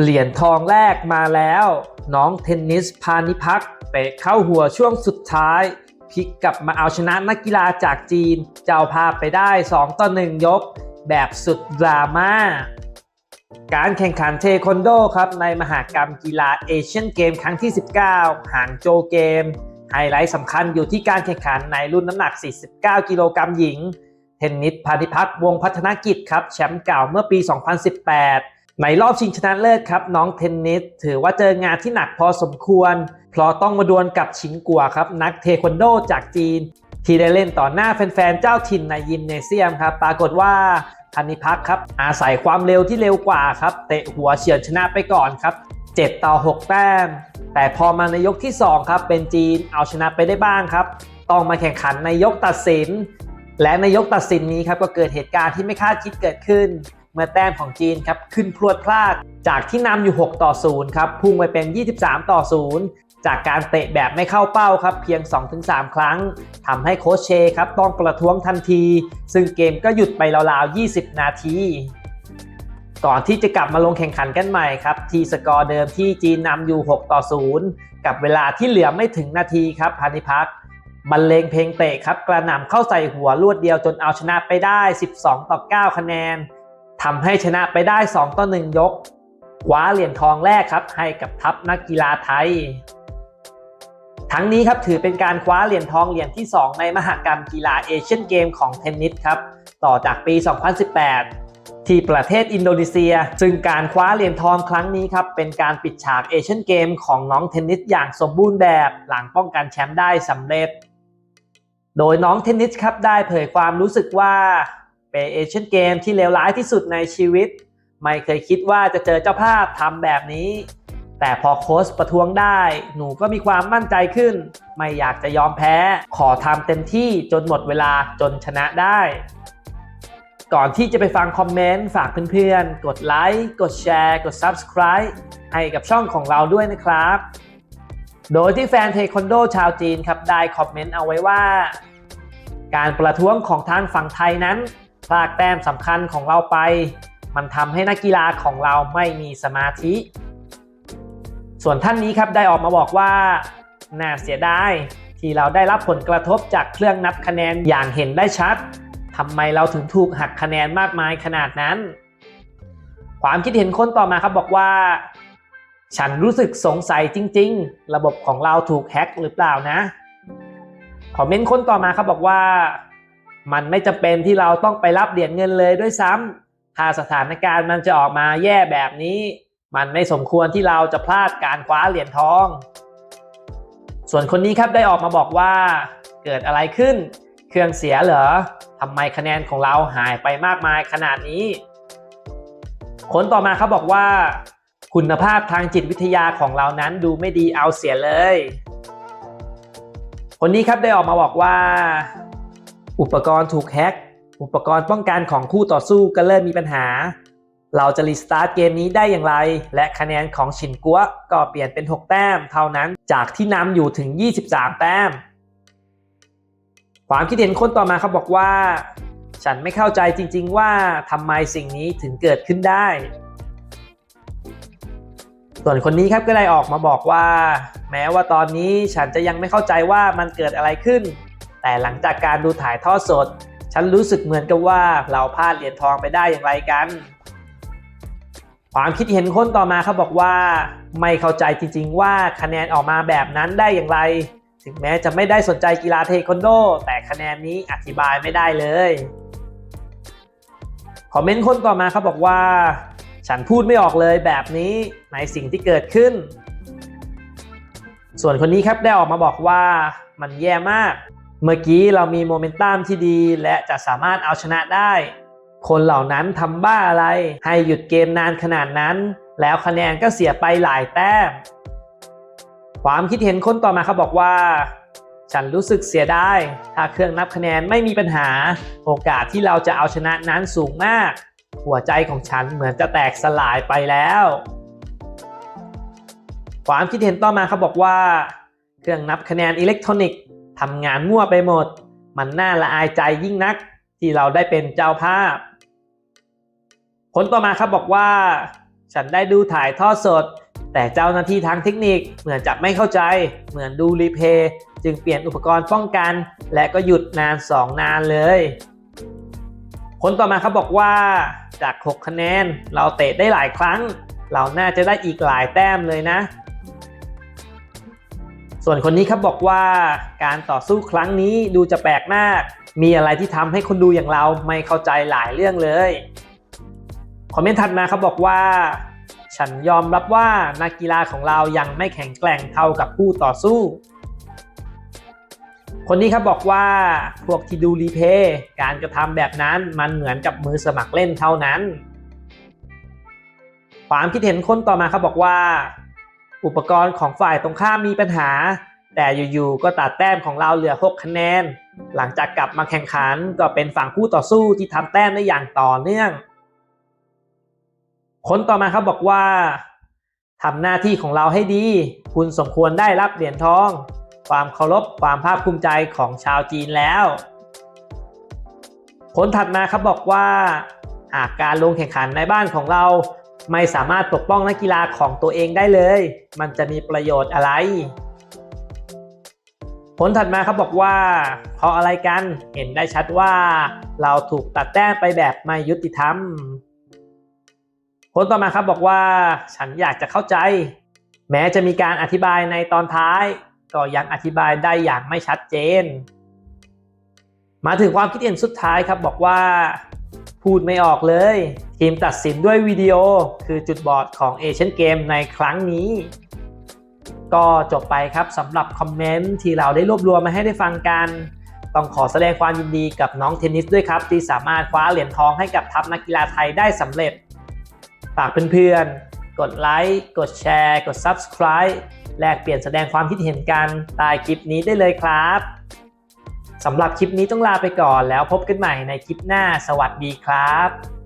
เหรียญทองแรกมาแล้ว น้องเทนนิสพานิพักเตะเข้าหัวช่วงสุดท้ายพลิกกลับมาเอาชนะนักกีฬาจากจีน เจ้าภาพไปได้ 2 ต่อ 1 ยก แบบสุดดราม่า การแข่งขันเทควันโดครับ ในมหากรรมกีฬาเอเชียนเกมครั้งที่ 19 หางโจเกม ไฮไลท์สำคัญอยู่ที่การแข่งขันในรุ่นน้ำหนัก 49 กิโลกรัมหญิง เทนนิสพานิพักวงพัฒนกิจครับ แชมป์เก่าเมื่อปี 2018 ในรอบชิงชนะเลิศครับ น้องเทนนิสถือว่าเจองานที่หนักพอสมควร เพราะต้องมาดวลกับชิงกัวครับ นักเทควันโดจากจีน ที่ได้เล่นต่อหน้าแฟนๆเจ้าถิ่นในยิมเนเซียมครับ ปรากฏว่าพันิพักครับ อาศัยความเร็วที่เร็วกว่าครับเตะหัวเฉือนชนะไปก่อนครับ7ต่อ 6 แต้ม แต่พอมาในยกที่ 2 ครับ เป็นจีนเอาชนะไปได้บ้างครับ ต้องมาแข่งขันในยกตัดสิน และในยกตัดสินนี้ครับก็เกิดเหตุการณ์ที่ไม่คาดคิดเกิดขึ้น เมื่อแต้มของจีนครับขึ้นพรวดพลาด จากที่นำอยู่ 6 ต่อ 0 ครับ พุ่งไปเป็น 23 ต่อ 0 จากการเตะแบบไม่เข้าเป้าครับ เพียง 2-3 ครั้งทำให้โคชเชครับต้องประท้วงทันที ซึ่งเกมก็หยุดไปราวๆ 20 นาที ก่อนที่จะกลับมาลงแข่งขันกันใหม่ครับ ทีสกอร์เดิมที่จีนนำอยู่ 6 ต่อ 0 กับเวลาที่เหลือไม่ถึงนาทีครับพานิพักบรรเลงเพลงเตะครับกระหน่ำเข้าใส่หัวรวดเดียวจนเอาชนะไปได้ 12 ต่อ 9 คะแนน ทำให้ชนะไปได้ 2 ต่อ 1 ยกคว้าเหรียญทองแรกครับ ให้กับทัพนักกีฬาไทย ทั้งนี้ครับถือเป็นการคว้าเหรียญทองเหรียญที่ 2 ในมหกรรมกีฬาเอเชียนเกมของเทนนิสครับ ต่อจากปี 2018 ที่ประเทศอินโดนีเซีย ซึ่งการคว้าเหรียญทองครั้งนี้ครับ เป็นการปิดฉากเอเชียนเกมของน้องเทนนิสอย่างสมบูรณ์แบบหลังป้องกันแชมป์ได้สำเร็จ โดยน้องเทนนิสครับได้เผยความรู้สึกว่า เป็นเอเชียนเกมที่เลวร้ายที่สุดในชีวิต ไม่เคยคิดว่าจะเจอเจ้าภาพทำแบบนี้ แต่พอโค้ชประท้วงได้ หนูก็มีความมั่นใจขึ้น ไม่อยากจะยอมแพ้ ขอทำเต็มที่จนหมดเวลาจนชนะได้ ก่อนที่จะไปฟังคอมเมนต์ฝากเพื่อนๆ กดไลค์กดแชร์กด Subscribe ให้กับช่องของเราด้วยนะครับ โดยที่แฟนเทควันโดชาวจีนครับได้คอมเมนต์เอาไว้ว่า การประท้วงของทางฝั่งไทยนั้น พลากแต้มสำคัญของเราไป มันทำให้นักกีฬาของเราไม่มีสมาธิ ส่วนท่านนี้ครับได้ออกมาบอกว่าน่าเสียดายที่เราได้รับผลกระทบจากเครื่องนับคะแนนอย่างเห็นได้ชัดทำไมเราถึงถูกหักคะแนนมากมายขนาดนั้น ความคิดเห็นคนต่อมาครับบอกว่า ฉันรู้สึกสงสัยจริง ๆ ระบบของเราถูกแฮ็กหรือเปล่านะคอมเมนต์คนต่อมาครับบอกว่า มันไม่จำเป็นที่เราต้องไปรับเหรียญเงินเลยด้วยซ้ำถ้าสถานการณ์มันจะออกมาแย่แบบนี้ มันไม่สมควรที่เราจะพลาดการคว้าเหรียญทอง ส่วนคนนี้ครับได้ออกมาบอกว่า เกิดอะไรขึ้น เครื่องเสียเหรอทำไมคะแนนของเราหายไปมากมายขนาดนี้ คนต่อมาครับบอกว่า คุณภาพทางจิตวิทยาของเรานั้นดูไม่ดีเอาเสียเลย คนนี้ครับได้ออกมาบอกว่า อุปกรณ์ถูกแฮ็ก อุปกรณ์ป้องกันของคู่ต่อสู้ก็เริ่มมีปัญหา เราจะรีสตาร์ทเกมนี้ได้อย่างไร และคะแนนของชินกัวก็เปลี่ยนเป็น 6 แต้ม เท่านั้นจากที่นำอยู่ถึง 23 แต้ม ความคิดเห็นคนต่อมาเขาบอกว่า ฉันไม่เข้าใจจริง ๆ ว่าทำไมสิ่งนี้ถึงเกิดขึ้นได้ ส่วนคนนี้ครับก็ได้ออกมาบอกว่า แม้ว่าตอนนี้ฉันจะยังไม่เข้าใจว่ามันเกิดอะไรขึ้น แต่หลังจากการดูถ่ายทอดสด ฉันรู้สึกเหมือนกับว่าเราพลาดเหรียญทองไปได้อย่างไรกัน ความคิดเห็นคนต่อมาเขาบอกว่า ไม่เข้าใจจริง ๆ ว่าคะแนนออกมาแบบนั้นได้อย่างไร ถึงแม้จะไม่ได้สนใจกีฬาเทควันโด แต่คะแนนนี้อธิบายไม่ได้เลยคอมเมนต์คนต่อมาเขาบอกว่า ฉันพูดไม่ออกเลยแบบนี้ในสิ่งที่เกิดขึ้น ส่วนคนนี้ครับได้ออกมาบอกว่ามันแย่มาก เมื่อกี้เรามีโมเมนตัมที่ดีและจะสามารถเอาชนะได้ คนเหล่านั้นทำบ้าอะไร ให้หยุดเกมนานขนาดนั้น แล้วคะแนนก็เสียไปหลายแต้ม ความคิดเห็นคนต่อมาเขาบอกว่า ฉันรู้สึกเสียดาย ถ้าเครื่องนับคะแนนไม่มีปัญหา โอกาสที่เราจะเอาชนะนั้นสูงมาก หัวใจของฉันเหมือนจะแตกสลายไปแล้ว ความคิดเห็นต่อมาเขาบอกว่า เครื่องนับคะแนนอิเล็กทรอนิกส์ ทำงานมั่วไปหมด มันน่าละอายใจยิ่งนักที่เราได้เป็นเจ้าภาพคนต่อมาครับบอกว่า ฉันได้ดูถ่ายทอดสด แต่เจ้าหน้าที่ทางเทคนิคเหมือนจะไม่เข้าใจ เหมือนดูรีเพย์จึงเปลี่ยนอุปกรณ์ป้องกัน และก็หยุดนาน 2 นานเลยคนต่อมาเขาบอกว่าจาก 6 คะแนน เราเตะได้หลายครั้ง เราน่าจะได้อีกหลายแต้มเลยนะ ส่วนคนนี้ครับบอกว่าการต่อสู้ครั้งนี้ดูจะแปลกมาก มีอะไรที่ทำให้คนดูอย่างเราไม่เข้าใจหลายเรื่องเลย คอมเมนต์ถัดมาเขาบอกว่า ฉันยอมรับว่านักกีฬาของเรายังไม่แข็งแกร่งเท่ากับผู้ต่อสู้ คนนี้ครับบอกว่าพวกที่ดูรีเพย์การกระทำแบบนั้นมันเหมือนกับมือสมัครเล่นเท่านั้น ความคิดเห็นคนต่อมาครับบอกว่า อุปกรณ์ของฝ่ายตรงข้ามมีปัญหา แต่อยู่ๆก็ตัดแต้มของเราเหลือ 6 คะแนน หลังจากกลับมาแข่งขันก็เป็นฝั่งคู่ต่อสู้ที่ทำแต้มได้อย่างต่อเนื่อง คนต่อมาครับบอกว่าทำหน้าที่ของเราให้ดี คุณสมควรได้รับเหรียญทอง ความเคารพความภาคภูมิใจของชาวจีนแล้วคนถัดมาครับบอกว่าหากการลงแข่งขันในบ้านของเรา ไม่สามารถปกป้องนักกีฬาของตัวเองได้เลย มันจะมีประโยชน์อะไร ผลถัดมาเขาบอกว่า เพราะอะไรกันเห็นได้ชัดว่า เราถูกตัดแต้มไปแบบไม่ยุติธรรมคนต่อมาครับบอกว่า ฉันอยากจะเข้าใจ แม้จะมีการอธิบายในตอนท้าย ก็ยังอธิบายได้อย่างไม่ชัดเจน มาถึงความคิดเห็นสุดท้ายครับบอกว่า พูดไม่ออกเลย ทีมตัดสินด้วยวิดีโอคือจุดบอดของเอเชียนเกมในครั้งนี้ ก็จบไปครับสำหรับคอมเมนต์ที่เราได้รวบรวมมาให้ได้ฟังกัน ต้องขอแสดงความยินดีกับน้องเทนนิสด้วยครับ ที่สามารถคว้าเหรียญทองให้กับทัพนักกีฬาไทยได้สำเร็จ ฝากเพื่อนๆ กดไลค์ กดแชร์ กด Subscribe แลกเปลี่ยนแสดงความคิดเห็นกันใต้คลิปนี้ได้เลยครับ สำหรับคลิปนี้ต้องลาไปก่อนแล้วพบกันใหม่ในคลิปหน้า สวัสดีครับ